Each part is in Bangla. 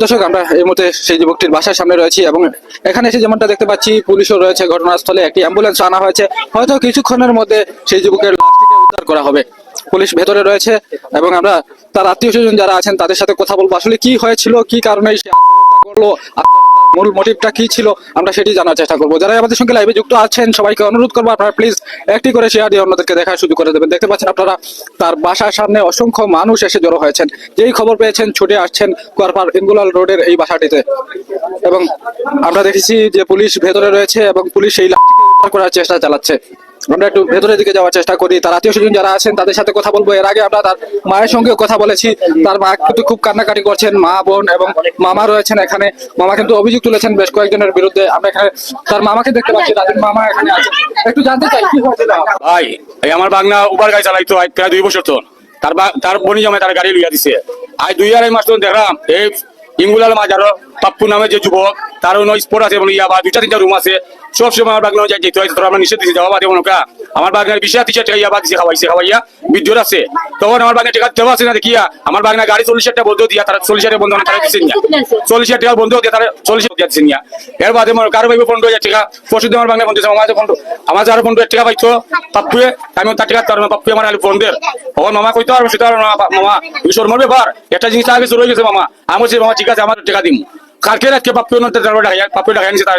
দর্শক, আমরা এই মুহূর্তে সেই যুবকটির বাসার সামনে রয়েছি এবং এখানে এসে যেমনটা দেখতে পাচ্ছি, পুলিশও রয়েছে। ঘটনাস্থলে একটি অ্যাম্বুলেন্স আনা হয়েছে। হয়তো কিছুক্ষণের মধ্যে সেই যুবকের উদ্ধার করা হবে। পুলিশ ভেতরে রয়েছে এবং আমরা তার আত্মীয় স্বজন যারা আছেন, তাদের সাথে কথা বলব। আসলে কি হয়েছিল, কি কারণে সে আত্মহত্যা করল মূল মোটিভটা কি ছিল, আমরা সেটি জানার চেষ্টা করব। যারা আমাদের সঙ্গে লাইভে যুক্ত আছেন, সবাইকে অনুরোধ করব আপনারা প্লিজ একটি করে শেয়ার দিয়ে অন্যদেরকে দেখার শুরু করে দেবেন। দেখতে পাচ্ছেন আপনারা, তার বাসার সামনে অসংখ্য মানুষ এসে জড়ো হয়েছেন। যেই খবর পেয়েছেন, ছুটে আসছেন কোয়ারপার ইঙ্গুলাল রোডের এই বাসাটিতে। এবং আমরা দেখেছি যে পুলিশ ভেতরে রয়েছে এবং পুলিশ এই লাঠি উদ্ধার করার চেষ্টা চালাচ্ছে। আমরা একটু ভেতরের দিকে যাওয়ার চেষ্টা করি। তার আত্মীয় স্বজন যারা আছেন, তাদের সাথে কথা বলব। এর আগে আমরা তার মায়ের সঙ্গে কথা বলেছি। তার মা কিন্তু খুব কান্নাকাটি করছেন, মা, বোন এবং মামা রয়েছেন এখানে। মামা কিন্তু অভিযোগ তুলেছেন বেশ কয়েকজনের বিরুদ্ধে। আমরা এখানে তার মামাকে দেখতে পাচ্ছি, তাদের মামা এখানে একটু জানতে চাই, কি হয়েছিল ভাই, এই আমার বাগনা উবার গাড়ি চালাইতো প্রায় দুই বছর তো তার তার বনি জমে তার গাড়ি লইয়া দিছে। আজ দুই আড়াই মাস তো দেখলাম, এই ইঙ্গুলাল মাজারো পাপ্পু নামে যে যুবক তার অন্য স্পোর্ট আছে বলে বা দুইটা তিনটা রুম আছে, সব সময় আমার বাগনা যাই যেতে হয় আমরা নিষেধ যাওয়া বাদে মনে আমার বাগনার বিশা ইয়াবা দিছে, খাওয়াইছে, খাওয়াইয়া বিদ্যুৎ আছে। তখন আমার বাগনা টাকা দেওয়া আছে না দেখিয়া, আমার বাগনা গাড়ি চল্লিশ হাজার টাকা বন্ধ দিয়া, তারা চল্লিশ হাজার বন্ধ তারা দিচ্ছেন চল্লিশ হাজার টাকা বন্ধ দিয়ে তারা চল্লিশ হাজার দিচ্ছেন এর বাদে মনে কারও ভাইবে পনেরো হাজার টাকা পরশু আমার বাগনা বন্ধ আমার আমার যারা টাকা পাইতো পাপ্পুয়ে, আমি তার টাকা তার পাপ্পু আমার আলু ফোন দের। ওর মামা কইতো সেটা মামা ঈশ্বর মরবে বার একটা জিনিস আগে হয়ে গেছে, মামা। আমি মামা, ঠিক আছে আমার টাকা দিম। কালকে রাতকে পাপ্পু নতে তার ডাকা পাপ্পু ডাকা নিছে তার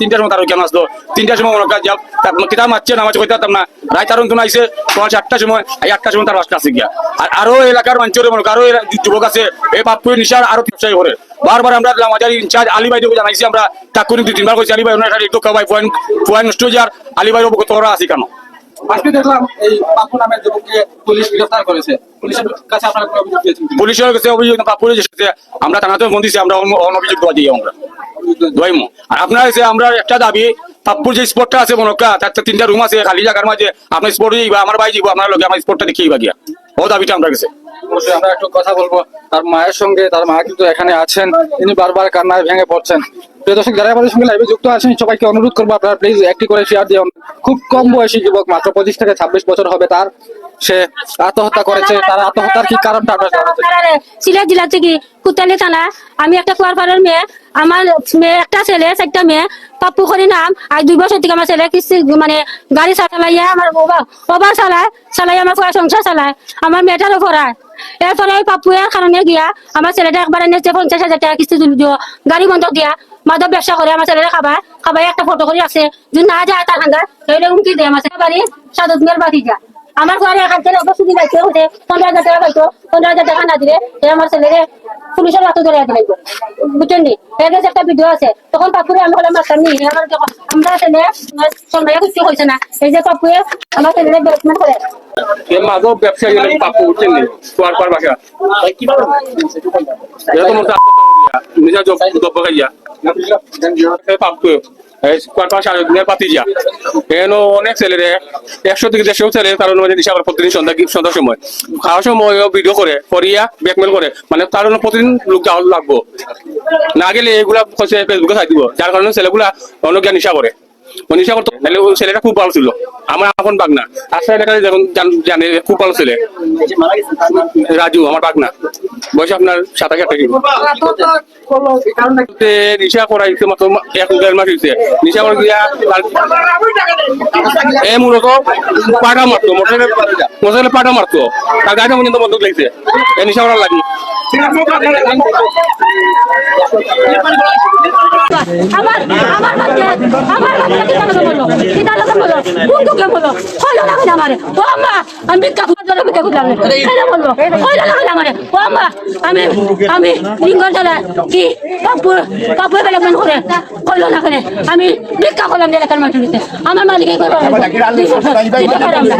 তিনটার তার কেন আসলো। তিনটার সময় মনে কাজ কিতাব মারছে না। তার অন্তন আইসে তোমার চারটার সময়, এই আটটার সময় তার বাসটা আছে গিয়া। আর আরও এলাকার মানুষের মনে আরও যুবক আছে, এই পাপ্পুর নিশার আরও ব্যবসায়ী করে বারবার আমরা আমাদের ইনচার্জ আলী ভাই জানাইছি, আমরা তাকুনি দুই তিনবার কইছি, আলী ভাই, ওনার একটু পয়েন্ট পয়েন্ট নষ্ট যার আলী ভাই অবগত করা আছে কেন? আজকে দেখলাম এই পাপ্পু নামের যুবককে পুলিশ গ্রেফতার করেছে। পুলিশের কাছে আপনারা কোনো অভিযোগ দিয়েছেন পুলিশের কাছে অভিযোগ পাপুরে যে আমরা থানাতে আমরা দেওয়া দিই আমরা। আর আপনার এসে আমরা একটা দাবি পাপ্পুর যে স্পটটা আছে মনকা তার তিনটা রুম আছে খালি জায়গার মাঝে। আপনার স্পট যাইবা আমার ভাই যাইবো আপনার লগে আমার স্পটটা দেখিয়ে গিয়া ও দাবিটা আমরা গেছে। অবশ্যই আমরা একটু কথা বলব। তার মায়ের সঙ্গে তার মা কিন্তু এখানে আছেন। তিনি বারবার কান্নায় ভেঙে পড়ছেন। প্রিয় দর্শক, যারা আমাদের সঙ্গে লাইভে যুক্ত আছেন, সবাইকে অনুরোধ করব আপনারা প্লিজ একটি করে শেয়ার দিন খুব কম বয়সী যুবক, মাত্র পঁচিশ থেকে ছাব্বিশ বছর হবে তার। সে আত্মহত্যা করেছে। তার আত্মহত্যার কি কারণটা সিলেট জেলা থেকে কুতালি থানা। আমি একটা মেয়ে। আমার মেয়ে, একটা ছেলে, চারটা মেয়ে। পাপ্পু খরি নাম। আজ দুই বছর থেকে আমার ছেলে কিস্তি মানে গাড়ি চালাইয়া আমার ওভার চালায় চালাই আমার সংসার চালায়। আমার মেয়েটারও পড়ায়। এরপরে ওই পাপ্পুয়ের কারণে গিয়া আমার ছেলেটা একবার এনেছে পঞ্চাশ হাজার টাকা কিস্তি তুলি দিও। গাড়ি বন্ধ দিয়া। মাদক ব্যবসা করে আমার ছেলেরা খাবার খাবার একটা ফটো করে আছে। যদি না যায় তার হাঙ্গার তাহলে উমকি দেয়? আমার ছেলে বাড়ি সাদত মেয়ের বাড়ি যা আমার ঘরে এখান থেকে বস্তু দিলে কেউ হতে পনেরো হাজার টাকা পাইতো পনেরো হাজার টাকা না দিলে আমার ছেলেরে পুলিশের হাতে ধরে দিলে। বুঝছেন নি? এর কাছে একটা ভিডিও আছে। তখন পাপুরে আমি বললাম মাস্টার নি আমার আমরা ছেলে সন্ধ্যা কিছু হয়েছে না। এই যে পাপুয়ে আমার ছেলেরে বেসমেন্ট করে। ব্যবসায়ী পাপ্পু উঠছেন পর বাসা। এরকম নিজের দ্রব্য খাইয়া পাপ্পু পাতিজা এন অনেক ছেলেরে একশো থেকে দেড়শো ছেলে কারণ মধ্যে নিশা করে প্রতিদিন সন্ধ্যা সন্ধ্যার সময় খাওয়ার সময় ভিডিও করে করিয়া ব্যাকমেল করে মানে তার জন্য প্রতিদিন লোক যাওয়া লাগবো না গেলে এগুলা ফেসবুকে থাক দিব যার কারণে ছেলেগুলা অনেক নিশা করে নিশা করতো তাহলে ওই ছেলেটা খুব ভালো ছিল। আমার এখন বাগনা। আশা এটা যখন জানে খুব ভালো ছেলে। রাজু, আমার বাগনা। বয়স আপনার সাতাশ আঠাশ তে নিশা করাইছে মাত্র এক দেড় মাস হয়েছে নিশা করে দিয়া এ মূলত পাটা মারতো। মোটরে মোটরে পাটা মারতো। তার গাড়ি পর্যন্ত বন্ধক লাগছে এ নিশা করার লাগি। আমার আমার আমার বলল? কোন দুঃখে বলল? হইল না আমারে? ও আম্মা আমি ভিক্ষা আমি। আমি লিঙ্গন চলে কি কাপুর কাপুর বেলা মন করে? হইল না করে আমি ভিক্ষা করলাম এলাকার মানুষ আমার মালিক করব দিতে পারলাম না।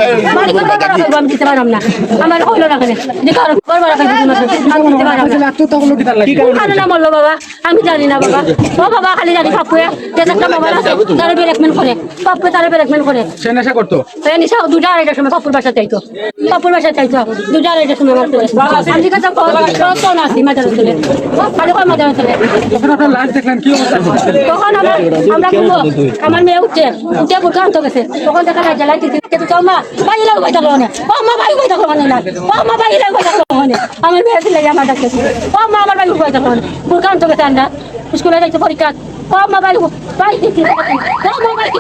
আমি দিতে পারলাম না। আমার হইল না করে দিতে করব রাখা দিতে না। বলল বাবা আমি জানি না বাবা। ও বাবা খালি জানি পাপুয়ে। যে একটা মোবাইল আছে তারা ব্ল্যাকমেল করে। পাপু তারা করে। সে নেশা করতো? এই নিশা দুটা আড়াইটার সময় পাপুর বাসা চাইতো পাপুর বাসা চাইতো দুটা আড়াইটার সময় আমার চলে আমি কাছে তো না আসি মাজার চলে খালি কয় মাজার চলে তখন আমরা আমরা বলব আমার মেয়ে উঠছে উঠে বুঝতে আনতে গেছে। তখন দেখা যায় জ্বালাই দিতে কিন্তু তো মা বাইরে লাগবে থাকল না। ও মা বাইরে থাকল মানে না। ও মা বাইরে লাগবে থাকল হনে আমার মেয়ে ছিল আমার ডাক্তার ও মা আমার বাড়ি উপায় তখন বুরকান তো গেছে আমরা স্কুলে যাইছে পরীক্ষা। ও মা বাড়ি বাড়ি দিচ্ছি ও মা বাড়ি